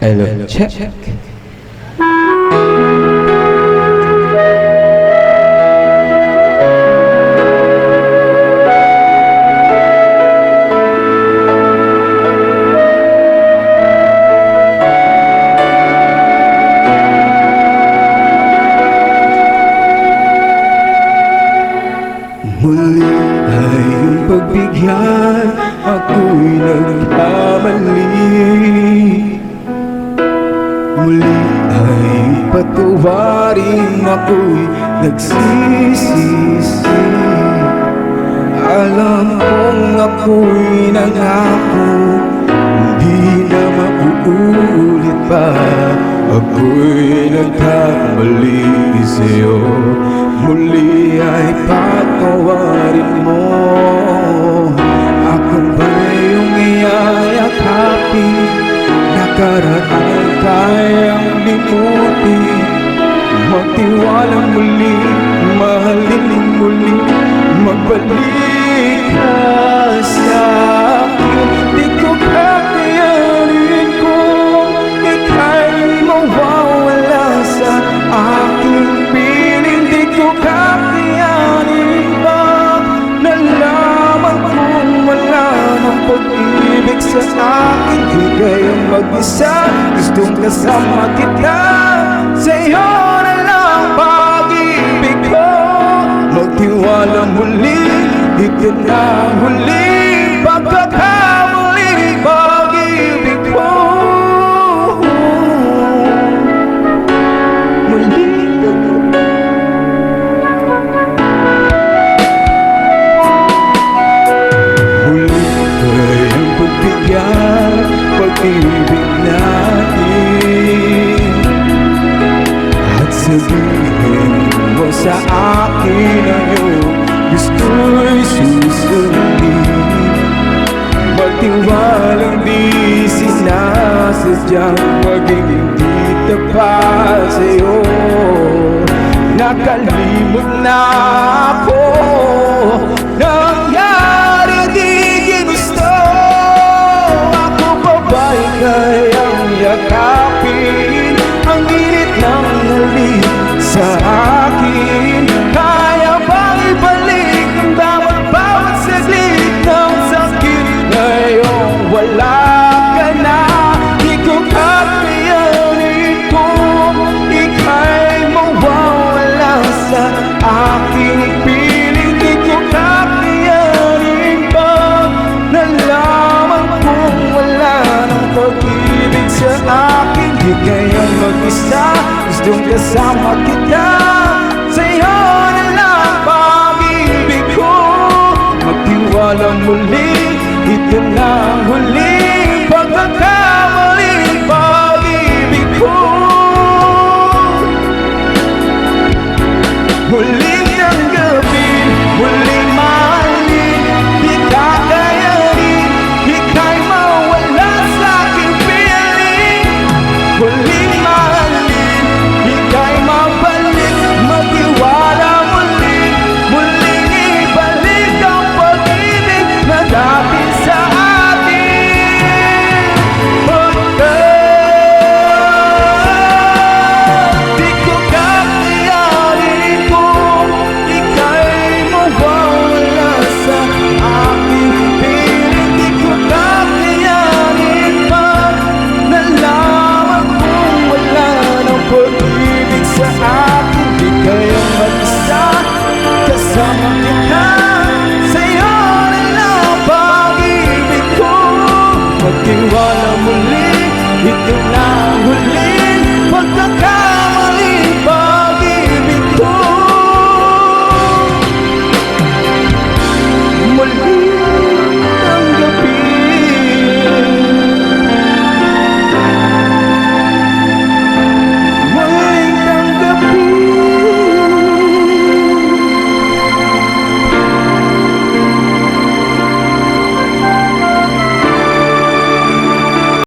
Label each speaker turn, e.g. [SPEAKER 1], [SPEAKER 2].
[SPEAKER 1] Hello, check.
[SPEAKER 2] Muli ay iyong pagbigyan Ako'y nagkamali. Muli ay iyong patawarin Ako'y nagsisisi. Alam kong ako'y nangako Hindi na mauulit pa. Ako'y nagkamali sa'yo Nakaraan kayang limutin Magtiwala muli, mahalin muli Magbalik mag-isa. Gustong kasama kita. Sa'yo na lang pag-ibig ko. Magtiwala muli. Ito na huli sabihin mo sa akin ang iyong Gusto'y susundin Magtiwalang di sinasadyang Maging hindi tapat sa'yo. Nakalimot na ako Nangyari sa akin Di kayang mag-isa Gustong kasama kita